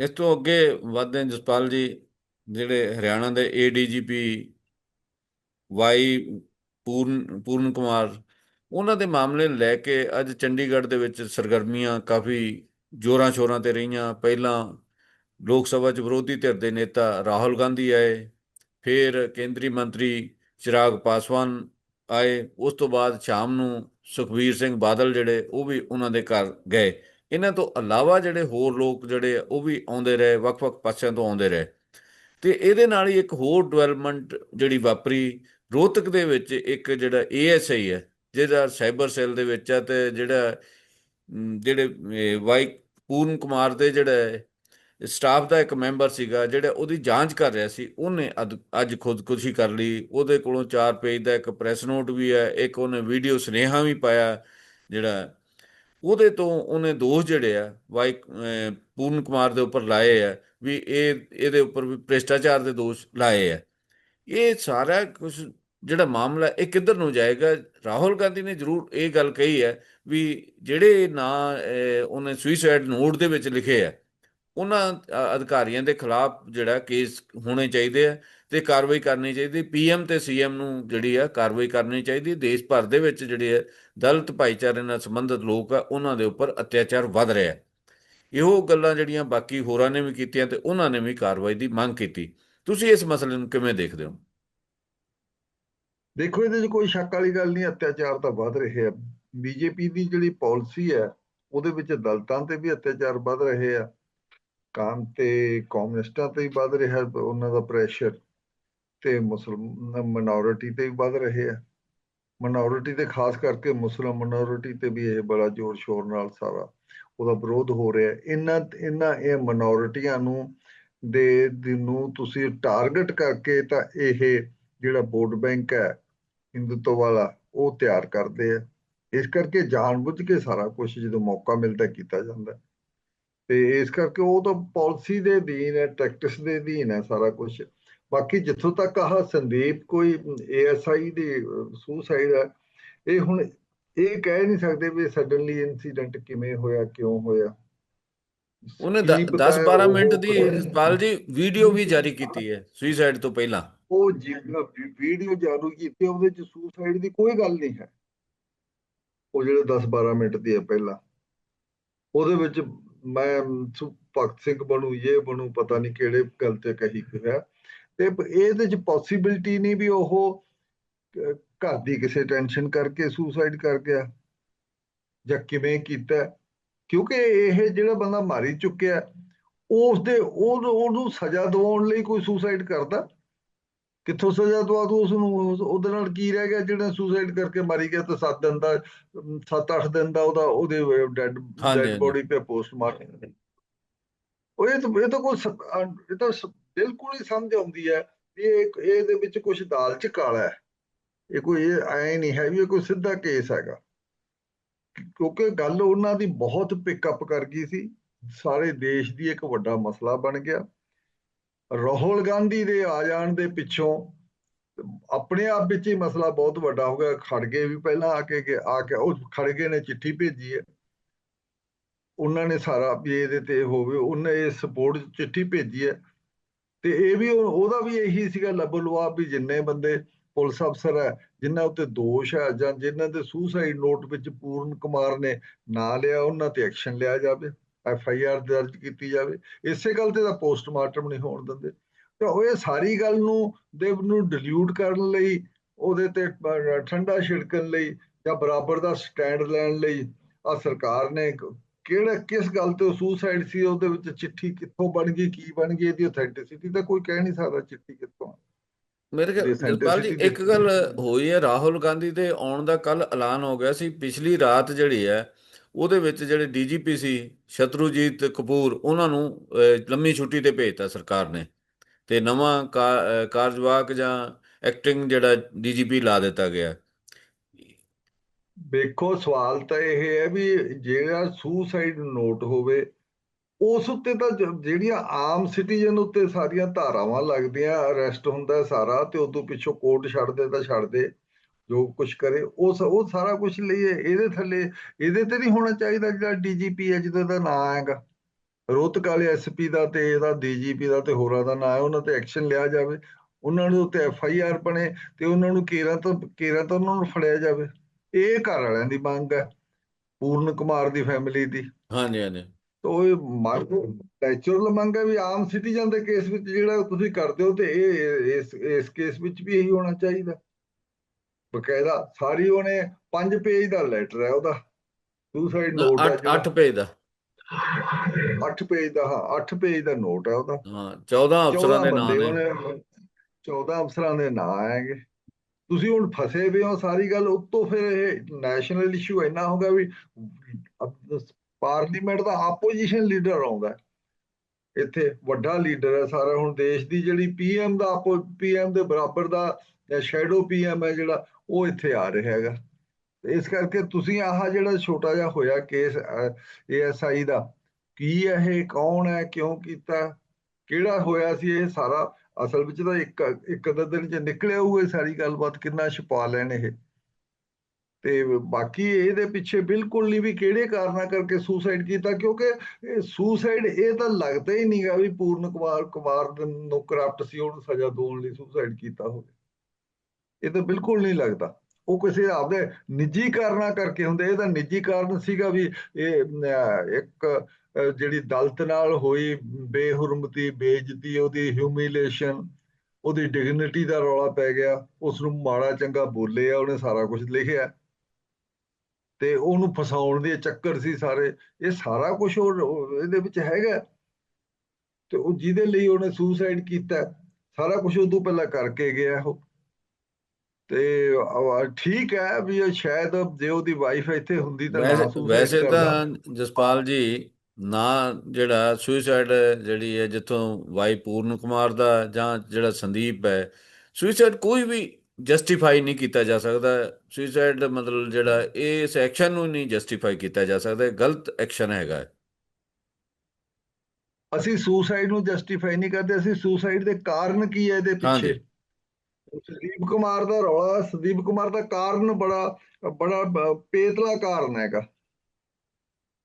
ਇਸ ਤੋਂ ਅੱਗੇ ਵਧਦੇ ਜਸਪਾਲ ਜੀ, ਜਿਹੜੇ ਹਰਿਆਣਾ ਦੇ ਏਡੀਜੀਪੀ ਵਾਈ ਪੂਰਨ ਪੂਰਨ ਕੁਮਾਰ, ਉਹਨਾਂ ਦੇ ਮਾਮਲੇ ਲੈ ਕੇ ਅੱਜ ਚੰਡੀਗੜ੍ਹ ਦੇ ਵਿੱਚ ਸਰਗਰਮੀਆਂ ਕਾਫੀ ਜੋਰਾਂ ਸ਼ੋਰਾਂ ਤੇ ਰਹੀਆਂ। ਪਹਿਲਾਂ ਲੋਕ ਸਭਾ 'ਚ ਵਿਰੋਧੀ ਧਿਰ ਦੇ ਨੇਤਾ ਰਾਹੁਲ ਗਾਂਧੀ ਆਏ, ਫਿਰ ਕੇਂਦਰੀ ਮੰਤਰੀ ਚਿਰਾਗ ਪਾਸਵਾਨ ਆਏ, ਉਸ ਤੋਂ ਬਾਅਦ ਸ਼ਾਮ ਨੂੰ ਸੁਖਬੀਰ ਸਿੰਘ ਬਾਦਲ ਜਿਹੜੇ, ਉਹ ਵੀ ਉਹਨਾਂ ਦੇ ਘਰ ਗਏ। ਇਹਨਾਂ ਤੋਂ ਇਲਾਵਾ ਜਿਹੜੇ ਹੋਰ ਲੋਕ ਜਿਹੜੇ ਉਹ ਵੀ ਆਉਂਦੇ ਰਹੇ, ਵੱਖ-ਵੱਖ ਪਾਸਿਆਂ ਤੋਂ ਆਉਂਦੇ ਰਹੇ। ਤੇ ਇਹਦੇ ਨਾਲ ਹੀ ਇੱਕ ਹੋਰ ਡਿਵੈਲਪਮੈਂਟ ਜਿਹੜੀ ਵਾਪਰੀ, ਰੋਹਤਕ ਦੇ ਵਿੱਚ ਇੱਕ ਜਿਹੜਾ ਏਐਸਆਈ ਹੈ ਜਿਹੜਾ ਸਾਈਬਰ ਸੈੱਲ ਦੇ ਵਿੱਚ ਹੈ ਤੇ ਜਿਹੜਾ ਜਿਹੜੇ ਵਾਈ, ਪੂਰਨ ਕੁਮਾਰ ਦੇ ਜਿਹੜਾ ਸਟਾਫ ਦਾ ਇੱਕ ਮੈਂਬਰ ਸੀਗਾ, ਜਿਹੜਾ ਉਹਦੀ ਜਾਂਚ ਕਰ ਰਿਹਾ ਸੀ, ਉਹਨੇ ਅਦ- ਅੱਜ ਖੁਦਕੁਸ਼ੀ ਕਰ ਲਈ। ਉਹਦੇ ਕੋਲੋਂ 4 ਪੇਜ ਦਾ ਇੱਕ ਪ੍ਰੈਸ ਨੋਟ ਵੀ ਹੈ, ਇੱਕ ਉਹਨੇ ਵੀਡੀਓ ਸੁਨੇਹਾ ਵੀ ਪਾਇਆ, ਜਿਹੜਾ ਉਹਦੇ ਤੋਂ ਉਹਨੇ ਦੋਸ਼ ਜਿਹੜੇ ਆ, ਵਾਈ ਪੂਰਨ ਕੁਮਾਰ ਦੇ ਉੱਪਰ ਲਾਏ ਆ, ਵੀ ਇਹ, ਇਹਦੇ ਉੱਪਰ ਵੀ ਭ੍ਰਿਸ਼ਟਾਚਾਰ ਦੇ ਦੋਸ਼ ਲਾਏ ਆ। ਇਹ ਸਾਰਾ ਕੁਝ ਜਿਹੜਾ ਮਾਮਲਾ, ਇਹ ਕਿੱਧਰ ਨੂੰ ਜਾਏਗਾ? ਰਾਹੁਲ ਗਾਂਧੀ ਨੇ ਜ਼ਰੂਰ ਇਹ ਗੱਲ ਕਹੀ ਹੈ ਵੀ ਜਿਹੜੇ ਨਾਂ ਉਹਨੇ ਸੁਇਸਾਈਡ ਨੋਟ ਦੇ ਵਿੱਚ ਲਿਖੇ ਆ, ਉਹਨਾਂ ਅਧਿਕਾਰੀਆਂ ਦੇ ਖਿਲਾਫ ਜਿਹੜਾ ਕੇਸ ਹੋਣੇ ਚਾਹੀਦੇ ਆ ਤੇ ਕਾਰਵਾਈ ਕਰਨੀ ਚਾਹੀਦੀ। ਪੀਐਮ ਤੇ ਸੀਐਮ ਨੂੰ ਜਿਹੜੀ ਆ ਕਾਰਵਾਈ ਕਰਨੀ ਚਾਹੀਦੀ। ਦੇਸ਼ ਭਰ ਦੇ ਵਿੱਚ ਜਿਹੜੇ ਆ ਦਲਿਤ ਭਾਈਚਾਰੇ ਨਾਲ ਸੰਬੰਧਿਤ ਲੋਕ ਆ, ਉਹਨਾਂ ਦੇ ਉੱਪਰ ਅਤਿਆਚਾਰ ਵੱਧ ਰਿਹਾ ਹੈ। ਇਹੋ ਗੱਲਾਂ ਜਿਹੜੀਆਂ ਬਾਕੀ ਹੋਰਾਂ ਨੇ ਵੀ ਕੀਤੀਆਂ ਤੇ ਉਹਨਾਂ ਨੇ ਵੀ ਕਾਰਵਾਈ ਦੀ ਮੰਗ ਕੀਤੀ। ਤੁਸੀਂ ਇਸ ਮਸਲੇ ਨੂੰ ਕਿਵੇਂ ਦੇਖਦੇ ਹੋ? ਦੇਖੋ, ਇਹਦੇ 'ਚ ਕੋਈ ਸ਼ੱਕ ਵਾਲੀ ਗੱਲ ਨਹੀਂ, ਅਤਿਆਚਾਰ ਤਾਂ ਵੱਧ ਰਹੇ ਆ। ਬੀਜੇਪੀ ਦੀ ਜਿਹੜੀ ਪਾਲਿਸੀ ਹੈ, ਉਹਦੇ ਵਿੱਚ ਦਲਤਾਂ ਤੇ ਵੀ ਅਤਿਆਚਾਰ ਵੱਧ ਰਹੇ ਆ। ਕਾਮ ਤੇ ਕਮਿਊਨਿਸਟਾਂ ਤੇ ਵੀ ਵੱਧ ਰਿਹਾ, ਉਹਨਾਂ ਦਾ ਪ੍ਰੈਸ਼ਰ ਤੇ ਮੁਸਲਮਾਨ ਮਿਨੋਰਿਟੀ ਤੇ ਵੀ ਵੱਧ ਰਹੇ ਆ। ਮਿਨੋਰਿਟੀ ਤੇ ਖਾਸ ਕਰਕੇ ਮੁਸਲਮਾਨ ਮਿਨੋਰਿਟੀ ਤੇ ਵੀ ਇਹ ਬੜਾ ਜ਼ੋਰ ਸ਼ੋਰ ਨਾਲ ਸਾਰਾ ਉਹਦਾ ਵਿਰੋਧ ਹੋ ਰਿਹਾ ਹੈ। ਇਹਨਾਂ ਇਹਨਾਂ ਇਹ ਮਿਨੋਰਿਟੀਆਂ ਨੂੰ ਦੇ, ਨੂੰ ਤੁਸੀਂ ਟਾਰਗੇਟ ਕਰਕੇ ਤਾਂ ਇਹ ਜਿਹੜਾ ਵੋਟ ਬੈਂਕ ਹੈ, ਹਿੰਦੂਤਵ ਵਾਲਾ, ਉਹ ਤਿਆਰ ਕਰਦੇ ਆ। ਇਸ ਕਰਕੇ ਜਾਣਬੁੱਝ ਕੇ ਸਾਰਾ ਕੁਝ ਜਦੋਂ ਮੌਕਾ ਮਿਲਦਾ ਕੀਤਾ ਜਾਂਦਾ ਹੈ। ਤੇ ਇਸ ਕਰਕੇ ਉਹ ਤਾਂ ਪਾਲਿਸੀ ਦੇ ਅਧੀਨ ਹੈ ਟੈਕਟਿਕਸ ਦੇ ਅਧੀਨ ਹੈ ਸਾਰਾ ਕੁਝ ਬਾਕੀ ਜਿੱਥੋਂ ਤੱਕ ਆਹ ਸੰਦੀਪ ਕੋਈ ਏਐਸਆਈ ਦੀ ਸੁਸਾਈਡ ਹੈ ਇਹ ਹੁਣ ਇਹ ਕਹਿ ਨਹੀਂ ਸਕਦੇ ਵੀ ਸਡਨਲੀ ਇਨਸੀਡੈਂਟ ਕਿਵੇਂ ਹੋਇਆ ਕਿਉਂ ਹੋਇਆ। ਉਹਨੇ ਕੀ 10 ਬਤਾਇਆ 12 ਉਹ ਮਿੰਟ ਦੀ। ਜਸਪਾਲ ਜੀ ਵੀਡੀਓ ਵੀ ਜਾਰੀ ਕੀਤੀ ਹੈ ਸੁਇਸਾਈਡ ਤੋਂ ਪਹਿਲਾਂ। ਉਹ ਵੀਡੀਓ ਜਾਰੂ ਕੀਤੀ ਉਹਦੇ ਚ ਸੁਸਾਈਡ ਦੀ ਕੋਈ ਗੱਲ ਨਹੀਂ ਹੈ। ਉਹ ਜਿਹੜੇ 10 12 ਮਿੰਟ ਦੀ ਹੈ ਪਹਿਲਾਂ। ਉਹਦੇ ਵਿੱਚ ਮੈਂ ਭਗਤ ਸਿੰਘ ਬਣੂ ਇਹ ਬਣੂ ਪਤਾ ਨਹੀਂ ਕਿਹੜੇ ਗੱਲ ਤੇ ਕਹੀ ਹੋਇਆ। ਤੇ ਇਹਦੇ ਚ ਪੋਸਿਬਿਲਿਟੀ ਨਹੀਂ ਵੀ ਉਹ ਘਰ ਦੀ ਕਿਸੇ ਟੈਨਸ਼ਨ ਕਰਕੇ ਸੁਸਾਈਡ ਕਰ ਗਿਆ ਜਾਂ ਕਿਵੇਂ ਕੀਤਾ। ਕਿਉਂਕਿ ਇਹ ਜਿਹੜਾ ਬੰਦਾ ਮਾਰੀ ਚੁੱਕਿਆ ਉਸ ਦੇ ਉਹਨੂੰ ਉਹਨੂੰ ਸਜ਼ਾ ਦਿਵਾਉਣ ਲਈ ਕੋਈ ਸੁਸਾਈਡ ਕਰਦਾ। ਕਿੱਥੋਂ ਸਜ਼ਾ ਦਵਾ ਦੂ ਉਸ ਨੂੰ ਉਹਦੇ ਨਾਲ ਕੀ ਰਹਿ ਗਿਆ? ਜਿਹੜਾ ਸੁਸਾਈਡ ਕਰਕੇ ਮਾਰੀ ਗਿਆ ਤਾਂ 7 ਦਿਨ ਦਾ 7-8 ਦਿਨ ਦਾ ਉਹਦਾ ਉਹਦੇ ਡੈਡ ਡੈਡ। ਬੋਡੀ ਤੇ ਪੋਸਟਮਾਰਟਮ ਉਹ ਇਹ ਤਾਂ ਇਹ ਤਾਂ ਕੋਈ ਇਹ ਤਾਂ ਬਿਲਕੁਲ ਹੀ ਸਮਝ ਆਉਂਦੀ ਹੈ ਵੀ ਇਹ ਇਹਦੇ ਵਿੱਚ ਕੁਝ ਦਾਲ ਚ ਕਾਲਾ ਹੈ। ਇਹ ਕੋਈ, ਇਹ ਐ ਨਹੀਂ ਹੈ ਵੀ ਇਹ ਕੋਈ ਸਿੱਧਾ ਕੇਸ ਹੈਗਾ। ਕਿਉਂਕਿ ਗੱਲ ਉਹਨਾਂ ਦੀ ਬਹੁਤ ਪਿਕਅਪ ਕਰ ਗਈ ਸੀ। ਸਾਰੇ ਦੇਸ਼ ਦੀ ਇੱਕ ਵੱਡਾ ਮਸਲਾ ਬਣ ਗਿਆ। ਰਾਹੁਲ ਗਾਂਧੀ ਦੇ ਆ ਜਾਣ ਦੇ ਪਿੱਛੋਂ ਆਪਣੇ ਆਪ ਵਿੱਚ ਹੀ ਮਸਲਾ ਬਹੁਤ ਵੱਡਾ ਹੋ ਗਿਆ। ਖੜਗੇ ਵੀ ਪਹਿਲਾਂ ਆ ਕੇ ਆ ਕੇ ਉਹ ਖੜਗੇ ਨੇ, ਚਿੱਠੀ ਭੇਜੀ ਹੈ। ਉਹਨਾਂ ਨੇ ਸਾਰਾ ਵੀ ਇਹਦੇ ਤੇ ਹੋਵੇ, ਉਹਨੇ ਇਹ ਸਪੋਰਟ ਚਿੱਠੀ ਭੇਜੀ ਹੈ। ਤੇ ਇਹ ਵੀ ਉਹਦਾ ਵੀ ਇਹੀ ਸੀਗਾ ਲਬਲਵਾ ਵੀ ਜਿੰਨੇ ਬੰਦੇ ਪੁਲਿਸ ਅਫਸਰ ਹੈ, ਜਿਨ੍ਹਾਂ ਉੱਤੇ ਦੋਸ਼ ਹੈ ਜਾਂ ਜਿਨ੍ਹਾਂ ਦੇ ਸੁਸਾਈਡ ਨੋਟ ਵਿੱਚ ਪੂਰਨ ਕੁਮਾਰ ਨੇ ਨਾਂ ਲਿਆ, ਉਹਨਾਂ ਤੇ ਐਕਸ਼ਨ ਲਿਆ ਜਾਵੇ ਐਫ ਆਈ ਆਰ ਦਰਜ ਕੀਤੀ ਜਾਵੇ। ਇਸੇ ਗੱਲ ਤੇ ਤਾਂ ਪੋਸਟਮਾਰਟਮ ਨਹੀਂ ਹੋਣ ਦਿੰਦੇ। ਤਾਂ ਉਹ ਇਹ ਸਾਰੀ ਗੱਲ ਨੂੰ, ਦੇ, ਨੂੰ ਡਿਲੂਟ ਕਰਨ ਲਈ, ਉਹਦੇ ਤੇ ਠੰਡਾ ਛਿੜਕਣ ਲਈ ਜਾਂ ਬਰਾਬਰ ਦਾ ਸਟੈਂਡ ਲੈਣ ਲਈ ਆ ਸਰਕਾਰ ਨੇ ਕਿਹੜਾ ਕਿਸ ਗੱਲ ਤੇ ਸੁਸਾਈਡ ਸੀ ਉਹਦੇ ਵਿੱਚ ਚਿੱਠੀ ਕਿੱਥੋਂ ਬਣ ਗਈ ਕੀ ਬਣ ਗਈ ਇਹਦੀ ਅਥੈਂਟਿਸਿਟੀ ਤਾਂ ਕੋਈ ਕਹਿ ਨਹੀਂ ਸਕਦਾ ਚਿੱਠੀ ਕਿੱਥੋਂ। ਮੇਰੇ ਖਿਆਲ ਜੀ ਇੱਕ ਗੱਲ ਹੋਈ ਹੈ ਰਾਹੁਲ ਗਾਂਧੀ ਦੇ ਆਉਣ ਦਾ ਕੱਲ ਐਲਾਨ ਹੋ ਗਿਆ ਸੀ ਪਿਛਲੀ ਰਾਤ ਜਿਹੜੀ ਹੈ ਉਹਦੇ ਵਿੱਚ ਜਿਹੜੇ ਡੀਜੀਪੀ ਸੀ ਸ਼ਤਰੂਜੀਤ ਕਪੂਰ ਉਹਨਾਂ ਨੂੰ ਲੰਮੀ ਛੁੱਟੀ ਤੇ ਭੇਜਤਾ ਸਰਕਾਰ ਨੇ। ਤੇ ਨਵਾਂ ਕਾ- ਅਹ, ਕਾਰਜਵਾਹਕ ਜਾਂ ਐਕਟਿੰਗ ਜਿਹੜਾ ਡੀਜੀਪੀ ਲਾ ਦਿੱਤਾ ਗਿਆ। ਵੇਖੋ ਸਵਾਲ ਤਾਂ ਇਹ ਹੈ ਵੀ ਜਿਹੜਾ ਸੁਸਾਈਡ ਨੋਟ ਹੋਵੇ, ਉਸ ਉੱਤੇ ਤਾਂ ਜਿਹੜੀਆਂ ਆਮ ਸਿਟੀਜ਼ਨ ਉੱਤੇ ਸਾਰੀਆਂ ਧਾਰਾਵਾਂ ਲੱਗਦੀਆਂ ਅਰੈਸਟ ਹੁੰਦਾ ਸਾਰਾ ਤੇ ਉਦੋਂ ਪਿੱਛੋਂ ਕੋਰਟ ਛੱਡ ਦੇ ਤਾਂ ਛੱਡ ਦੇ, ਜੋ ਕੁਝ ਕਰੇ, ਉਹ ਉਹ ਸਾਰਾ ਕੁਝ ਲਈ ਇਹਦੇ ਥੱਲੇ, ਇਹਦੇ ਤੇ ਨਹੀਂ ਹੋਣਾ ਚਾਹੀਦਾ ਜਿਹੜਾ ਡੀਜੀਪੀ ਹੈ ਜਿਹਦਾ ਦਾ ਨਾਂ ਹੈਗਾ। ਰੋਹਤਕ ਵਾਲੇ ਐਸਪੀ ਦਾ ਤੇ ਇਹਦਾ ਡੀਜੀਪੀ ਦਾ ਤੇ ਹੋਰਾਂ ਦਾ ਨਾਂ ਹੈ, ਉਹਨਾਂ ਤੇ ਐਕਸ਼ਨ ਲਿਆ ਜਾਵੇ, ਉਹਨਾਂ ਨੂੰ ਉੱਤੇ ਐਫ ਆਈ ਆਰ ਬਣੇ ਤੇ ਉਹਨਾਂ ਨੂੰ ਕੇਰਾਂ ਤੋਂ ਕੇਰਾਂ ਤੋਂ ਉਹਨਾਂ ਨੂੰ ਫੜਿਆ ਜਾਵੇ। ਇਹ ਘਰ ਵਾਲਿਆਂ ਦੀ ਮੰਗ ਹੈ ਪੂਰਨ ਕੁਮਾਰ ਦੀ ਫੈਮਿਲੀ ਦੀ। ਹਾਂਜੀ ਹਾਂਜੀ। ਤੋ ਇਹ ਮੰਗ ਨੈਚੁਰਲ ਮੰਗ ਹੈ ਵੀ ਆਮ ਸਿਟੀਜ਼ਨ ਦੇ ਕੇਸ ਵਿੱਚ ਜਿਹੜਾ ਤੁਸੀਂ ਕਰਦੇ ਹੋ ਤੇ ਇਹ ਇਸ ਇਸ ਕੇਸ ਵਿੱਚ ਵੀ ਇਹੀ ਹੋਣਾ ਚਾਹੀਦਾ। ਬਕਾਇਦਾ ਸਾਰੀ ਉਹਨੇ 5 ਪੇਜ ਦਾ ਲੈਟਰ ਹੈ ਉਹਦਾ। ਸੁਸਾਈਡ ਨੋਟ ਹੈ 8 8 ਪੇਜ ਦਾ। 8 ਪੇਜ ਦਾ ਹਾਂ 8 ਪੇਜ ਦਾ ਨੋਟ ਹੈ ਉਹਦਾ। ਹਾਂ 14 ਅਫਸਰਾਂ 14 ਦੇ ਨਾਮ ਨੇ ਉਹਨੇ 14 ਅਫਸਰਾਂ ਦੇ ਨਾਂ ਹੈਗੇ। ਤੁਸੀਂ ਹੁਣ ਫਸੇ ਵੀ ਹੋ ਸਾਰੀ ਗੱਲ ਉੱਤੋਂ ਫਿਰ ਇਹ ਨੈਸ਼ਨਲ ਇਸ਼ੂ ਇੰਨਾ ਹੋਗਾ ਵੀ ਪਾਰਲੀਮੈਂਟ ਦਾ ਆਪੋਜੀਸ਼ਨ ਲੀਡਰ ਆਉਂਦਾ ਇੱਥੇ ਵੱਡਾ ਲੀਡਰ ਹੈ ਸਾਰਾ, ਹੁਣ ਦੇਸ਼ ਦੀ ਜਿਹੜੀ ਪੀਐਮ ਦਾ ਪੀਐਮ ਦੇ ਬਰਾਬਰ ਦਾ ਸ਼ੈਡੋ ਪੀਐਮ ਹੈ ਜਿਹੜਾ, ਉਹ ਇੱਥੇ ਆ ਰਿਹਾ ਹੈਗਾ। ਇਸ ਕਰਕੇ ਤੁਸੀਂ ਆਹ ਜਿਹੜਾ ਛੋਟਾ ਜਿਹਾ ਹੋਇਆ ਕੇਸ ਏਐਸਆਈ ਦਾ, ਕੀ ਹੈ ਇਹ ਕੌਣ ਹੈ, ਕਿਉਂ ਕੀਤਾ, ਕਿਹੜਾ ਹੋਇਆ ਸੀ ਇਹ ਸਾਰਾ? ਅਸਲ ਵਿੱਚ ਤਾਂ ਇੱਕ ਇੱਕ ਅੱਧੇ ਦਿਨ ਚ ਨਿਕਲਿਆ ਹੋਊਗਾ ਸਾਰੀ ਗੱਲਬਾਤ, ਕਿੰਨਾ ਛੁਪਾ ਲੈਣ ਇਹ। ਤੇ ਬਾਕੀ ਇਹਦੇ ਪਿੱਛੇ ਬਿਲਕੁਲ ਨਹੀਂ ਵੀ ਕਿਹੜੇ ਕਾਰਨਾਂ ਕਰਕੇ ਸੁਸਾਈਡ ਕੀਤਾ, ਕਿਉਂਕਿ ਸੁਸਾਈਡ ਇਹ ਤਾਂ ਲੱਗਦਾ ਹੀ ਨਹੀਂਗਾ ਵੀ ਪੂਰਨ ਕੁਮਾਰ ਕੁਮਾਰ ਨੂੰ ਕਰਪਟ ਸੀ, ਉਹਨੂੰ ਸਜ਼ਾ ਦਿਵਾਉਣ ਲਈ ਸੁਸਾਈਡ ਕੀਤਾ ਹੋਵੇ। ਇਹ ਤਾਂ ਬਿਲਕੁਲ ਨਹੀਂ ਲੱਗਦਾ। ਉਹ ਕਿਸੇ ਆਪਦੇ ਨਿੱਜੀ ਕਾਰਨਾਂ ਕਰਕੇ ਹੁੰਦੇ, ਇਹ ਤਾਂ ਨਿੱਜੀ ਕਾਰਨ ਸੀਗਾ ਵੀ ਇਹ ਇੱਕ ਜਿਹੜੀ ਦਲਤ ਨਾਲ ਹੋਈ ਬੇਹੁਰਮਤੀ ਬੇਇੱਜ਼ਤੀ ਉਹਦੀ ਹਿਊਮਿਲੇਸ਼ਨ ਉਹਦੀ ਡਿਗਨਿਟੀ ਦਾ ਰੌਲਾ ਪੈ ਗਿਆ ਉਸ ਨੂੰ ਮਾੜਾ ਚੰਗਾ ਬੋਲੇ ਆ ਉਹਨੇ ਸਾਰਾ ਕੁਝ ਲਿਖਿਆ। ਤੇ ਉਹਨੂੰ ਫਸਾਉਣ ਦੇ ਚੱਕਰ ਸੀ ਸਾਰੇ। ਇਹ ਸਾਰਾ ਕੁਝ ਇਹਦੇ ਵਿੱਚ ਹੈਗਾ। ਤੇ ਉਹ ਜਿਹਦੇ ਲਈ ਉਹਨੇ ਸੁਸਾਈਡ ਕੀਤਾ ਸਾਰਾ ਕੁਝ ਉਦੋਂ ਪਹਿਲਾਂ ਕਰਕੇ ਗਿਆ ਉਹ। ਤੇ ਠੀਕ ਹੈ ਵੀ ਇਹ ਸ਼ਾਇਦ ਜੇ ਉਹਦੀ ਵਾਈਫ ਇੱਥੇ ਹੁੰਦੀ ਤਾਂ ਵੈਸੇ। ਤਾਂ ਜਸਪਾਲ ਜੀ ਨਾ ਜਿਹੜਾ ਸੁਸਾਈਡ ਜਿਹੜੀ ਹੈ ਜਿੱਥੋਂ ਵਾਈ ਪੂਰਨ ਕੁਮਾਰ ਦਾ ਜਾਂ ਜਿਹੜਾ ਸੰਦੀਪ ਹੈ ਸੁਸਾਈਡ ਕੋਈ ਵੀ ਜਸਟੀਫਾਈ ਨਹੀਂ ਕੀਤਾ ਜਾ ਸਕਦਾ ਸੁਸਾਈਡ ਮਤਲਬ ਜਿਹੜਾ ਇਸ ਐਕਸ਼ਨ ਨੂੰ ਨਹੀਂ ਜਸਟੀਫਾਈ ਕੀਤਾ ਜਾ ਸਕਦਾ ਗਲਤ ਐਕਸ਼ਨ ਹੈਗਾ। ਅਸੀਂ ਸੁਸਾਈਡ ਨੂੰ ਜਸਟੀਫਾਈ ਨਹੀਂ ਕਰਦੇ ਅਸੀਂ ਸੁਸਾਈਡ ਦੇ ਕਾਰਨ ਕੀ ਹੈ ਇਹਦੇ। ਪਿੱਛੇ ਸੰਦੀਪ ਕੁਮਾਰ ਦਾ ਰੌਲਾ ਸੰਦੀਪ ਕੁਮਾਰ ਦਾ ਕਾਰਨ ਬੜਾ ਬੜਾ ਪੇਤਲਾ ਕਾਰਨ ਹੈਗਾ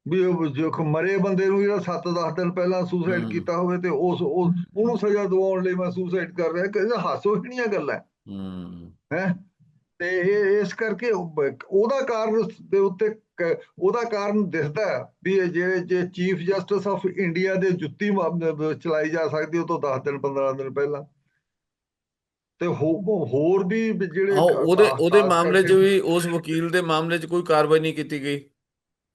ਵੀ ਉਹ ਜੋ ਖ- ਮਰੇ ਬੰਦੇ ਨੂੰ ਜਿਹੜਾ 7-10 ਦਿਨ ਪਹਿਲਾਂ ਸੁਸਾਈਡ। ਕੀਤਾ ਹੋਵੇ ਤੇ ਉਸ ਉਹ- ਉਹਨੂੰ ਸਜ਼ਾ ਦਿਵਾਉਣ ਲਈ ਮੈਂ ਸੁਸਾਈਡ ਕਰ ਰਿਹਾ ਕਿ ਹਾਸੋਹੀਣੀਆਂ ਗੱਲਾਂ। ਹੂੰ। ਹੈ? ਤੇ ਇਹ ਇਸ ਕਰਕੇ ਉਹਦਾ ਕਾਰਨ ਦੇ ਉੱਤੇ ਉਹਦਾ ਕਾਰਨ ਦਿਸਦਾ ਵੀ ਇਹ ਜੇ ਜੇ ਚੀਫ ਜਸਟਿਸ ਆਫ ਇੰਡੀਆ ਦੇ ਜੁੱਤੀ ਚਲਾਈ ਜਾ ਸਕਦੀ ਉਹ ਤੋਂ 10 ਦਿਨ 15 ਦਿਨ ਪਹਿਲਾਂ। ਤੇ ਹੋਰ ਵੀ ਜਿਹੜੇ ਉਹਦੇ ਉਹਦੇ ਮਾਮਲੇ 'ਚ ਵੀ ਉਸ ਵਕੀਲ ਦੇ ਮਾਮਲੇ 'ਚ ਕੋਈ ਕਾਰਵਾਈ ਨਹੀਂ ਕੀਤੀ ਗਈ।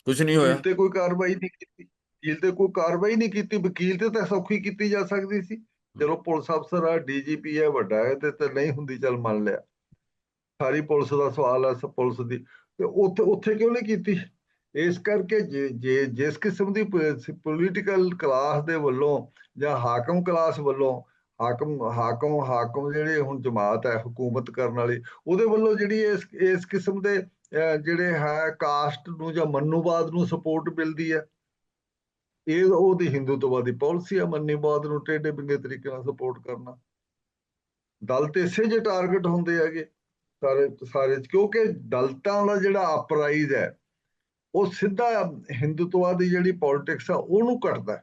ਕੁਝ ਨਹੀਂ ਹੋਇਆ। ਤੇ ਕੋਈ ਕਾਰਵਾਈ ਨਹੀਂ ਕੀਤੀ। ਵਕੀਲ ਤੇ ਕੋਈ ਕਾਰਵਾਈ ਨਹੀਂ ਕੀਤੀ। ਵਕੀਲ ਤੇ ਤਾਂ ਸੌਖੀ ਕੀਤੀ ਜਾ ਸਕਦੀ ਸੀ। ਚਲੋ ਪੁਲਿਸ ਅਫਸਰ ਆ, ਡੀਜੀਪੀ ਹੈ ਵੱਡਾ ਹੈ ਤੇ ਤੇ ਨਹੀਂ ਹੁੰਦੀ, ਚੱਲ ਮੰਨ ਲਿਆ। ਸਾਰੀ ਪੁਲਿਸ ਦਾ ਸਵਾਲ ਹੈ ਸ- ਪੁਲਿਸ ਦੀ। ਤੇ ਉੱਥੇ ਉੱਥੇ ਕਿਉਂ ਨਹੀਂ ਕੀਤੀ? ਇਸ ਕਰਕੇ ਜੇ ਜਿਸ ਕਿਸਮ ਦੀ ਪੋਲੀਟੀਕਲ ਕਲਾਸ ਦੇ ਵੱਲੋਂ ਜਾਂ ਹਾਕਮ ਕਲਾਸ ਵੱਲੋਂ ਹਾਕਮ ਹਾਕਮ ਹਾਕਮ ਜਿਹੜੇ ਹੁਣ ਜਮਾਤ ਹੈ, ਹਕੂਮਤ ਕਰਨ ਵਾਲੀ, ਉਹਦੇ ਵੱਲੋਂ ਜਿਹੜੀ ਇਸ ਇਸ ਕਿਸਮ ਦੇ ਜਿਹੜੇ ਹੈ ਕਾਸਟ ਨੂੰ ਜਾਂ ਮਨੂਵਾਦ ਨੂੰ ਸਪੋਰਟ ਮਿਲਦੀ ਹੈ। ਇਹ ਉਹਦੀ ਹਿੰਦੂਤਵਾਦੀ ਪਾਲਿਸੀ ਹੈ ਮਨੂਵਾਦ ਨੂੰ ਟੇਢੇ ਬਿੰਗੇ ਤਰੀਕੇ ਨਾਲ ਸਪੋਰਟ ਕਰਨਾ। ਦਲ ਤੇ ਇਸੇ ਜੇ ਟਾਰਗੇਟ ਹੁੰਦੇ ਹੈਗੇ ਸਾਰੇ ਸਾਰੇ ਕਿਉਂਕਿ ਦਲਤਾਂ ਦਾ ਜਿਹੜਾ ਅਪਰਾਈਜ਼ ਹੈ, ਉਹ ਸਿੱਧਾ ਹਿੰਦੂਤਵਾਦ ਦੀ ਜਿਹੜੀ ਪੋਲਿਟਿਕਸ ਆ ਉਹਨੂੰ ਕੱਟਦਾ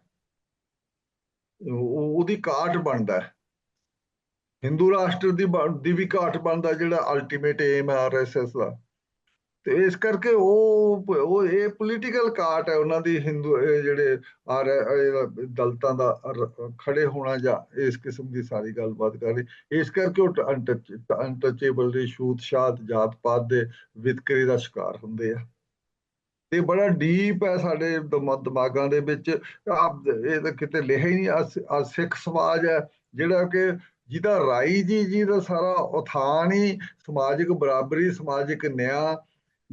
ਉਹਦੀ ਕਾਟ ਬਣਦਾ ਹਿੰਦੂ ਰਾਸ਼ਟਰ ਦੀ ਬਣ- ਦੀ ਵੀ ਕਾਟ ਬਣਦਾ ਜਿਹੜਾ ਅਲਟੀਮੇਟ ਏਮ ਹੈ ਆਰਐਸਐਸ ਦਾ। ਤੇ ਇਸ ਕਰਕੇ ਉਹ ਉਹ ਇਹ ਪੋਲੀਟੀਕਲ ਕਾਟ ਹੈ ਉਹਨਾਂ ਦੀ ਹਿੰਦੂ ਜਿਹੜੇ ਆਰ ਦਲਤਾਂ ਦਾ ਖੜੇ ਹੋਣਾ ਜਾਂ ਇਸ ਕਿਸਮ ਦੀ ਸਾਰੀ ਗੱਲਬਾਤ ਕਰ ਰਹੀ। ਇਸ ਕਰਕੇ ਉਹ ਅਨਟਚੇਬਲ ਦੇ ਛੂਤ ਛਾਤ ਜਾਤ ਪਾਤ ਦੇ ਵਿਤਕਰੇ ਦਾ ਸ਼ਿਕਾਰ ਹੁੰਦੇ ਆ। ਤੇ ਬੜਾ ਡੀਪ ਹੈ ਸਾਡੇ ਦਿਮਾਗਾਂ ਦੇ ਵਿੱਚ। ਆਹ ਇਹ ਤਾਂ ਕਿਤੇ ਲਿਖਿਆ ਹੀ ਨਹੀਂ ਆਹ ਸਿੱਖ ਸਮਾਜ ਹੈ, ਜਿਹੜਾ ਕਿ ਜਿਹਦਾ ਰਾਈ ਜੀ ਜੀ ਦਾ ਸਾਰਾ ਉਥਾਨ ਹੀ ਸਮਾਜਿਕ ਬਰਾਬਰੀ, ਸਮਾਜਿਕ ਨਿਆਂ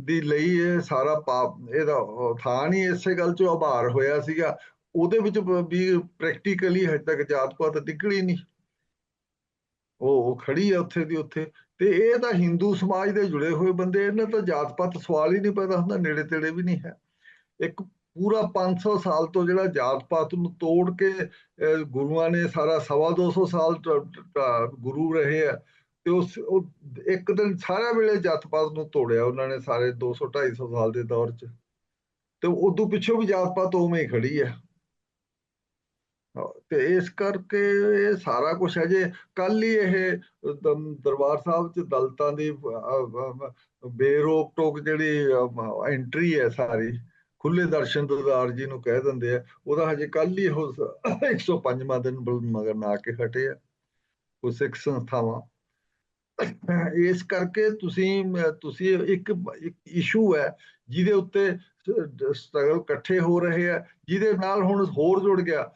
ਦੀ ਲਈ ਇਹ ਸਾਰਾ ਪਾਪ, ਇਹਦਾ ਉਥਾਨ ਹੀ ਇਸੇ ਗੱਲ ਚ ਆਭਾਰ ਹੋਇਆ ਸੀਗਾ। ਉਹਦੇ ਵਿੱਚ ਵੀ ਪ੍ਰੈਕਟੀਕਲੀ ਹਜੇ ਤੱਕ ਜਾਤ ਪਾਤ ਨਿਕਲੀ ਨਹੀਂ। ਉਹ ਖੜੀ ਹੈ ਉੱਥੇ ਦੀ ਉੱਥੇ। ਤੇ ਇਹ ਤਾਂ ਹਿੰਦੂ ਸਮਾਜ ਦੇ ਜੁੜੇ ਹੋਏ ਬੰਦੇ, ਇਹਨਾਂ ਤਾਂ ਜਾਤ ਪਾਤ ਸਵਾਲ ਹੀ ਨਹੀਂ ਪੈਦਾ ਹੁੰਦਾ, ਨੇੜੇ ਤੇੜੇ ਵੀ ਨਹੀਂ ਹੈ। ਇੱਕ ਪੂਰਾ 500 ਸਾਲ ਤੋਂ ਜਿਹੜਾ ਜਾਤ ਪਾਤ ਨੂੰ ਤੋੜ ਕੇ ਗੁਰੂਆਂ ਨੇ ਸਾਰਾ ਸਵਾ 200 ਸਾਲ ਗੁਰੂ ਰਹੇ ਆ। ਤੇ ਉਸ ਇੱਕ ਦਿਨ ਸਾਰਾ ਵੇਲੇ ਜਾਤ ਪਾਤ ਨੂੰ ਤੋੜਿਆ ਉਹਨਾਂ ਨੇ ਸਾਰੇ 200 250 ਸਾਲ ਦੇ ਦੌਰ 'ਚ। ਤੇ ਉਦੋਂ ਪਿੱਛੋਂ ਵੀ ਜਾਤ ਪਾਤ ਉਵੇਂ ਹੀ ਖੜੀ ਹੈ ਤੇ ਇਸ ਕਰਕੇ ਇਹ ਸਾਰਾ ਕੁਝ ਹੈ ਜੇ ਕੱਲ ਹੀ ਇਹ ਦਰਬਾਰ ਸਾਹਿਬ ਚ ਦਲਤਾਂ ਦੀ ਬੇਰੋਕ ਟੋਕ ਜਿਹੜੀ ਐਂਟਰੀ ਹੈ ਸਾਰੀ ਖੁੱਲੇ ਦਰਸ਼ਨ ਦਰਦਾਰ ਜੀ ਨੂੰ ਕਹਿ ਦਿੰਦੇ ਆ, ਉਹਦਾ ਹਜੇ ਕੱਲ ਹੀ ਉਹ 105ਵਾਂ ਦਿਨ ਮਗਰ ਨਾ ਕੇ ਹਟੇ ਆ। ਉਹ ਸਿੱਖ ਸੰਸਥਾਵਾਂ। ਇਸ ਕਰਕੇ ਤੁਸੀਂ ਤੁਸੀਂ ਇੱਕ ਇਸ਼ੂ ਹੈ ਜਿਹਦੇ ਉੱਤੇ ਸਟਰਗਲ ਇਕੱਠੇ ਹੋ ਰਹੇ ਆ ਜਿਹਦੇ ਨਾਲ ਹੁਣ ਹੋਰ ਜੁੜ ਗਿਆ।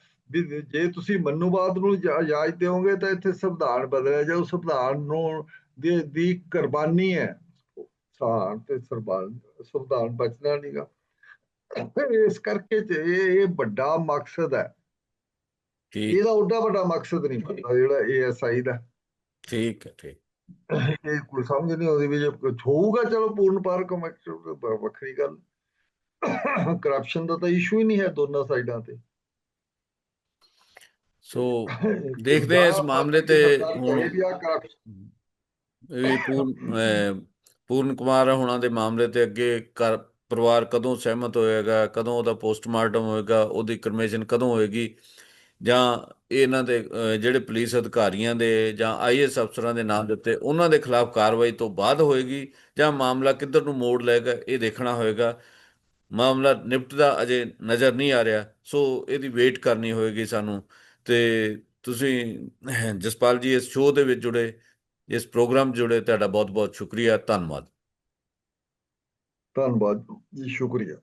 ਜੇ ਤੁਸੀਂ ਮਨੂਵਾਦ ਨੂੰ ਇਜਾ- ਇਜਾਜ਼ਤ ਦਿਓਗੇ ਤਾਂ ਇੱਥੇ ਸੰਵਿਧਾਨ ਬਦਲਿਆ ਜਾਊ। ਸੰਵਿਧਾਨ ਨੂੰ ਦੀ ਦੀ ਕੁਰਬਾਨੀ ਹੈ। ਸਾਨ ਤੇ ਸਰਬਾਨ ਸੰਵਿਧਾਨ ਬਚਣਾ ਨਹੀਂਗਾ ਇਸ ਕਰਕੇ ਤੇ ਇਹ ਇਹ ਵੱਡਾ ਮਕਸਦ ਹੈ। ਠੀਕ। ਇਹਦਾ ਉੱਡਾ ਵੱਡਾ ਮਕਸਦ ਨਹੀਂ ਬਣਦਾ ਜਿਹੜਾ ਏਐਸਆਈ ਦਾ। ਠੀਕ ਹੈ ਠੀਕ। ਇਹ ਕੋਈ ਸਮਝ ਨਹੀਂ ਆਉਂਦੀ ਵੀ ਜੇ ਕੁਛ ਹੋਊਗਾ ਚਲੋ ਪੂਰਨ ਪਾਰ ਕਮੈਕਟ ਵੱਖਰੀ ਗੱਲ। ਕਰਪਸ਼ਨ ਦਾ ਤਾਂ ਇਸ਼ੂ ਹੀ ਨਹੀਂ ਹੈ ਦੋਨਾਂ ਸਾਈਡਾਂ ਤੇ। ਸੋ ਦੇਖਦੇ ਹਾਂ ਇਸ ਮਾਮਲੇ ਤੇ ਹੁਣ- ਇਹ ਪੂਰਨ ਪੂਰਨ ਕੁਮਾਰ ਹੁਣਾਂ ਦੇ ਮਾਮਲੇ ਤੇ ਅੱਗੇ ਪਰਿਵਾਰ ਕਦੋਂ ਸਹਿਮਤ ਹੋਏਗਾ ਕਦੋਂ ਉਹਦਾ ਪੋਸਟਮਾਰਟਮ ਹੋਏਗਾ ਉਹਦੀ ਕਰਮੇਸ਼ਨ ਕਦੋਂ ਹੋਏਗੀ? ਜਾਂ ਇਹਨਾਂ ਦੇ ਜਿਹੜੇ ਪੁਲਿਸ ਅਧਿਕਾਰੀਆਂ ਦੇ ਜਾਂ ਆਈਐਸ ਅਫਸਰਾਂ ਦੇ ਨਾਮ ਦਿੱਤੇ, ਉਹਨਾਂ ਦੇ ਖਿਲਾਫ ਕਾਰਵਾਈ ਤੋਂ ਬਾਅਦ ਹੋਏਗੀ ਜਾਂ ਮਾਮਲਾ ਕਿੱਧਰ ਨੂੰ ਮੋੜ ਲਏਗਾ ਇਹ ਦੇਖਣਾ ਹੋਏਗਾ। ਮਾਮਲਾ ਨਿਪਟਦਾ ਅਜੇ ਨਜ਼ਰ ਨਹੀਂ ਆ ਰਿਹਾ, ਸੋ ਇਹਦੀ ਵੇਟ ਕਰਨੀ ਹੋਏਗੀ ਸਾਨੂੰ। ਤੇ ਤੁਸੀਂ, ਜਸਪਾਲ ਜੀ, ਇਸ ਸ਼ੋਅ ਦੇ ਵਿੱਚ ਜੁੜੇ, ਇਸ ਪ੍ਰੋਗਰਾਮ ਜੁੜੇ, ਤੁਹਾਡਾ ਬਹੁਤ ਬਹੁਤ ਸ਼ੁਕਰੀਆ, ਧੰਨਵਾਦ। ਧੰਨਵਾਦ ਜੀ, ਸ਼ੁਕਰੀਆ।